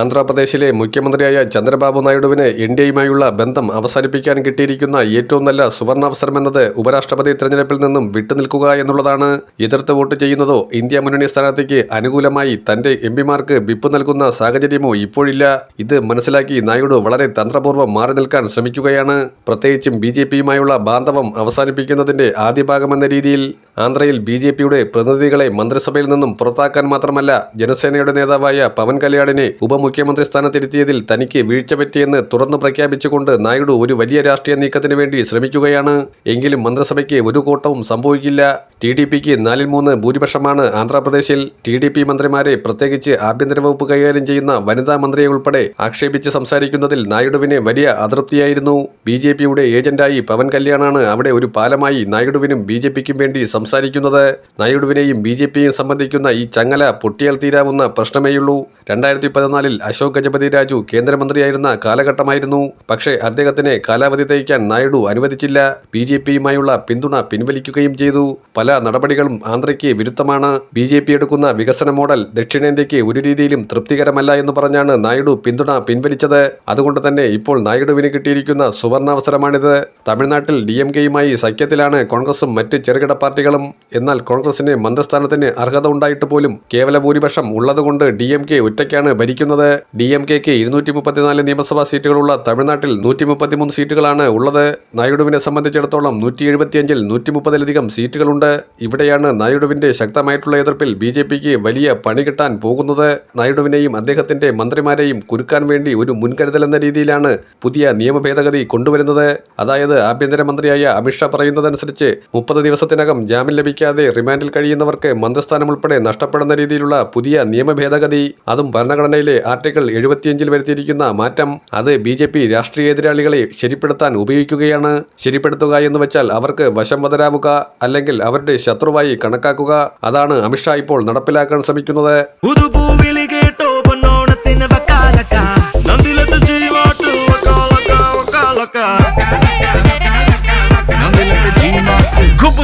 ആന്ധ്രാപ്രദേശിലെ മുഖ്യമന്ത്രിയായ ചന്ദ്രബാബു നായിഡുവിന് ഇന്ത്യയുമായുള്ള ബന്ധം അവസാനിപ്പിക്കാൻ കിട്ടിയിരിക്കുന്ന ഏറ്റവും നല്ല സുവർണാവസരമെന്നത് ഉപരാഷ്ട്രപതി തെരഞ്ഞെടുപ്പിൽ നിന്നും വിട്ടുനിൽക്കുക എന്നുള്ളതാണ്. എതിർത്ത് വോട്ട് ചെയ്യുന്നതോ ഇന്ത്യ മുന്നണി സ്ഥാനാർത്ഥിക്ക് അനുകൂലമായി തന്റെ എംപിമാർക്ക് വിപ്പ് നൽകുന്ന സാഹചര്യമോ ഇപ്പോഴില്ല. ഇത് മനസ്സിലാക്കി നായിഡു വളരെ തന്ത്രപൂർവം മാറി നിൽക്കാൻ ശ്രമിക്കുകയാണ്. പ്രത്യേകിച്ചും ബി ജെ പിയുമായുള്ള ബാന്ധവം അവസാനിപ്പിക്കുന്നതിന്റെ ആദ്യ ഭാഗമെന്ന രീതിയിൽ ആന്ധ്രയിൽ ബി ജെ പിയുടെ പ്രതിനിധികളെ മന്ത്രിസഭയിൽ നിന്നും പുറത്താക്കാൻ മാത്രമല്ല ജനസേനയുടെ നേതാവായ പവൻ കല്യാണിനെ ഉപമുഖ്യമന്ത്രി സ്ഥാനത്തിരുത്തിയതിൽ തനിക്ക് വീഴ്ച പറ്റിയെന്ന് തുറന്നു പ്രഖ്യാപിച്ചുകൊണ്ട് നായിഡു ഒരു വലിയ രാഷ്ട്രീയ നീക്കത്തിന് വേണ്ടി ശ്രമിക്കുകയാണ്. എങ്കിലും മന്ത്രിസഭയ്ക്ക് ഒരു കോട്ടവും സംഭവിക്കില്ല. ടി ഡി പിക്ക് നാലിൽ മൂന്ന് ഭൂരിപക്ഷമാണ് ആന്ധ്രാപ്രദേശിൽ. ടി ഡി പി മന്ത്രിമാരെ പ്രത്യേകിച്ച് ആഭ്യന്തര വകുപ്പ് കൈകാര്യം ചെയ്യുന്ന വനിതാ മന്ത്രിയെ ഉൾപ്പെടെ ആക്ഷേപിച്ച് സംസാരിക്കുന്നതിൽ നായിഡുവിന് വലിയ അതൃപ്തിയായിരുന്നു. ബി ജെ പിയുടെ ഏജന്റായി പവൻ കല്യാണാണ് അവിടെ ഒരു പാലമായി നായിഡുവിനും ബി ജെ പിക്കും വേണ്ടി സംസാരിക്കുന്നത്. നായിഡുവിനെയും ബി ജെ പിയും സംബന്ധിക്കുന്ന ഈ ചങ്ങല പൊട്ടിയാൽ തീരാവുന്ന പ്രശ്നമേയുള്ളൂ. രണ്ടായിരത്തി പതിനാലിൽ അശോക് ഗജപതി രാജു കേന്ദ്രമന്ത്രിയായിരുന്ന കാലഘട്ടമായിരുന്നു. പക്ഷേ അദ്ദേഹത്തിന് കാലാവധി തയ്ക്കാൻ നായിഡു അനുവദിച്ചില്ല. ബി ജെ പിയുമായുള്ള പിന്തുണ പിൻവലിക്കുകയും ചെയ്തു. പല നടപടികളും ആന്ധ്രയ്ക്ക് വിരുദ്ധമാണ്. ബി ജെ പി എടുക്കുന്ന വികസന മോഡൽ ദക്ഷിണേന്ത്യയ്ക്ക് ഒരു രീതിയിലും തൃപ്തികരമല്ല എന്ന് പറഞ്ഞാണ് നായിഡു പിന്തുണ പിൻവലിച്ചത്. അതുകൊണ്ട് തന്നെ ഇപ്പോൾ നായിഡുവിന് കിട്ടിയിരിക്കുന്ന സുവർണാവസരമാണിത്. തമിഴ്നാട്ടിൽ ഡി എം കെയുമായി സഖ്യത്തിലാണ് കോൺഗ്രസും മറ്റ് ചെറുകിട പാർട്ടികളും. എന്നാൽ കോൺഗ്രസിന് മന്ത്രിസ്ഥാനത്തിന് അർഹത ഉണ്ടായിട്ട് പോലും കേവല ഭൂരിപക്ഷം ഉള്ളതുകൊണ്ട് ഡി എം കെ ഒറ്റയ്ക്കാണ് ഭരിക്കുന്നത്. ഡി എം കെക്ക് ഇരുന്നൂറ്റി മുപ്പത്തിനാല് നിയമസഭാ സീറ്റുകളുള്ള തമിഴ്നാട്ടിൽ നൂറ്റി മുപ്പത്തിമൂന്ന് സീറ്റുകളാണ് ഉള്ളത്. നായിഡുവിനെ സംബന്ധിച്ചിടത്തോളം നൂറ്റി എഴുപത്തിയഞ്ചിൽ നൂറ്റി മുപ്പതിലധികം സീറ്റുകളുണ്ട്. ഇവിടെയാണ് നായിഡുവിന്റെ ശക്തമായിട്ടുള്ള എതിർപ്പിൽ ബി ജെ പിക്ക് വലിയ പണി കിട്ടാൻ പോകുന്നത്. നായിഡുവിനെയും അദ്ദേഹത്തിന്റെ മന്ത്രിമാരെയും കുരുക്കാൻ വേണ്ടി ഒരു മുൻകരുതൽ എന്ന രീതിയിലാണ് പുതിയ നിയമ ഭേദഗതി കൊണ്ടുവരുന്നത്. അതായത് ആഭ്യന്തരമന്ത്രിയായ അമിത്ഷാ പറയുന്നതനുസരിച്ച് മുപ്പത് ദിവസത്തിനകം ജാമ്യം ലഭിക്കാതെ റിമാൻഡിൽ കഴിയുന്നവർക്ക് മന്ത്രിസ്ഥാനം ഉൾപ്പെടെ നഷ്ടപ്പെടുന്ന രീതിയിലുള്ള പുതിയ നിയമ ഭേദഗതി അതും ഭരണഘടനയിലെ ആർട്ടിക്കിൾ എഴുപത്തിയഞ്ചിൽ വരുത്തിയിരിക്കുന്ന മാറ്റം അത് ബി ജെ പി രാഷ്ട്രീയ എതിരാളികളെ ശരിപ്പെടുത്താൻ ഉപയോഗിക്കുകയാണ്. ശരിപ്പെടുത്തുക എന്ന് വെച്ചാൽ അവർക്ക് വശംവദരാവുക അല്ലെങ്കിൽ അവരുടെ ശത്രുവായി കണക്കാക്കുക. അതാണ് അമിത്ഷാ ഇപ്പോൾ നടപ്പിലാക്കാൻ ശ്രമിക്കുന്നത്.